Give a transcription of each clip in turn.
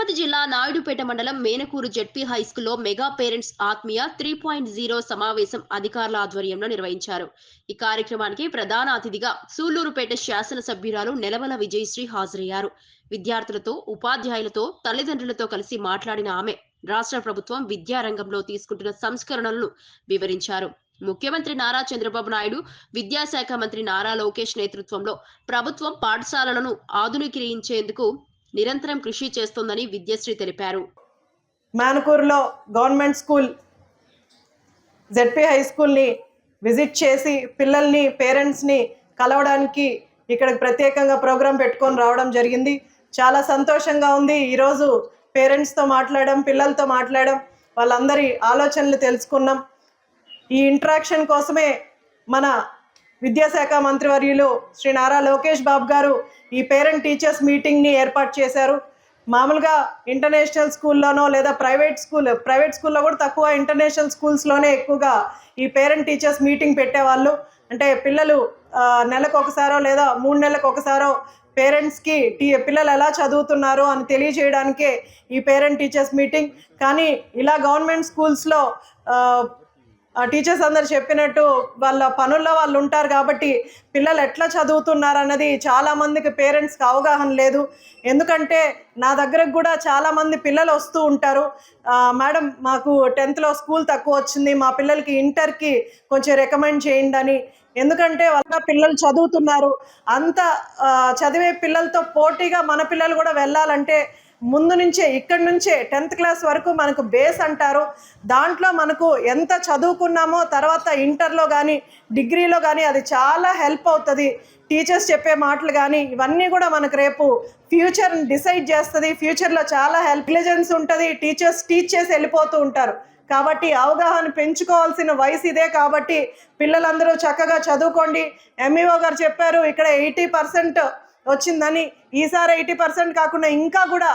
నాయుడుపేట మండలం మేనకూరు జెడ్పీ హైస్కూల్లో mega parents ఆత్మీయ త్రీ పాయింట్ జీరో సమావేశం అధికారుల ఆధ్వర్యంలో నిర్వహించారు. ఈ కార్యక్రమానికి ప్రధాన అతిథిగా సూళ్ళూరుపేట శాసనసభ్యురాలు నెలవల విజయశ్రీ హాజరయ్యారు. విద్యార్థులతో ఉపాధ్యాయులతో తల్లిదండ్రులతో కలిసి మాట్లాడిన ఆమె రాష్ట్ర ప్రభుత్వం విద్యారంగంలో తీసుకుంటున్న సంస్కరణలను వివరించారు. ముఖ్యమంత్రి నారా చంద్రబాబు నాయుడు విద్యాశాఖ మంత్రి నారా లోకేష్ నేతృత్వంలో ప్రభుత్వం పాఠశాలలను ఆధునికీకరించేందుకు నిరంతరం కృషి చేస్తోందని విద్యశ్రీ తెలిపారు. మానకూరులో గవర్నమెంట్ స్కూల్ జెడ్పీ హై స్కూల్ని విజిట్ చేసి పిల్లల్ని పేరెంట్స్ని కలవడానికి ఇక్కడికి ప్రత్యేకంగా ప్రోగ్రాం పెట్టుకొని రావడం జరిగింది. చాలా సంతోషంగా ఉంది. ఈరోజు పేరెంట్స్తో మాట్లాడడం పిల్లలతో మాట్లాడడం వాళ్ళందరి ఆలోచనలు తెలుసుకున్నాం. ఈ ఇంట్రాక్షన్ కోసమే మన విద్యాశాఖ మంత్రివర్యులు శ్రీ నారా లోకేష్ బాబు గారు ఈ పేరెంట్ టీచర్స్ మీటింగ్ని ఏర్పాటు చేశారు. మామూలుగా ఇంటర్నేషనల్ స్కూల్లోనో లేదా ప్రైవేట్ స్కూల్ ప్రైవేట్ స్కూల్లో కూడా తక్కువ ఇంటర్నేషనల్ స్కూల్స్లోనే ఎక్కువగా ఈ పేరెంట్ టీచర్స్ మీటింగ్ పెట్టేవాళ్ళు. అంటే పిల్లలు నెలకు ఒకసారో లేదా మూడు నెలలకు ఒకసారో పేరెంట్స్కి టీ పిల్లలు ఎలా చదువుతున్నారు అని తెలియజేయడానికే ఈ పేరెంట్ టీచర్స్ మీటింగ్. కానీ ఇలా గవర్నమెంట్ స్కూల్స్లో టీచర్స్ అందరు చెప్పినట్టు వాళ్ళ పనుల్లో వాళ్ళు ఉంటారు కాబట్టి పిల్లలు ఎట్లా చదువుతున్నారు అన్నది చాలా మందికి పేరెంట్స్కి అవగాహన లేదు. ఎందుకంటే నా దగ్గరకు కూడా చాలా మంది పిల్లలు వస్తూ ఉంటారు. మేడం మాకు టెన్త్లో స్కూల్ తక్కువ వచ్చింది. మా పిల్లలకి ఇంటర్కి కొంచెం రికమెండ్ చేయండి అని. ఎందుకంటే వాళ్ళ పిల్లలు చదువుతున్నారు. అంత చదివే పిల్లలతో పోటీగా మన పిల్లలు కూడా వెళ్ళాలంటే ముందు నుంచే ఇక్కడి నుంచే టెన్త్ క్లాస్ వరకు మనకు బేస్ అంటారు. దాంట్లో మనకు ఎంత చదువుకున్నామో తర్వాత ఇంటర్లో కానీ డిగ్రీలో కానీ అది చాలా హెల్ప్ అవుతుంది. టీచర్స్ చెప్పే మాటలు కానీ ఇవన్నీ కూడా మనకు రేపు ఫ్యూచర్ని డిసైడ్ చేస్తుంది. ఫ్యూచర్లో చాలా హెల్ప్ ఇంటెలిజెన్స్ ఉంటుంది. టీచర్స్ టీచ్ చేసి వెళ్ళిపోతూ ఉంటారు. కాబట్టి అవగాహన పెంచుకోవాల్సిన వయసు ఇదే కాబట్టి పిల్లలందరూ చక్కగా చదువుకోండి. ఎంఈఓ గారు చెప్పారు ఇక్కడ ఎయిటీ పర్సెంట్ వచ్చిందని ఈసారి ఎయిటీ పర్సెంట్ కాకుండా ఇంకా కూడా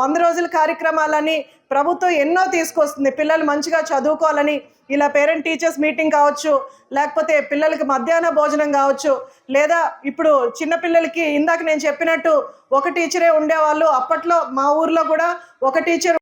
వంద రోజుల కార్యక్రమాలని ప్రభుత్వం ఎన్నో తీసుకొస్తుంది. పిల్లలు మంచిగా చదువుకోవాలని ఇలా పేరెంట్ టీచర్స్ మీటింగ్ కావచ్చు లేకపోతే పిల్లలకి మధ్యాహ్న భోజనం కావచ్చు లేదా ఇప్పుడు చిన్నపిల్లలకి ఇందాక నేను చెప్పినట్టు ఒక టీచరే ఉండేవాళ్ళు అప్పట్లో మా ఊర్లో కూడా ఒక టీచర్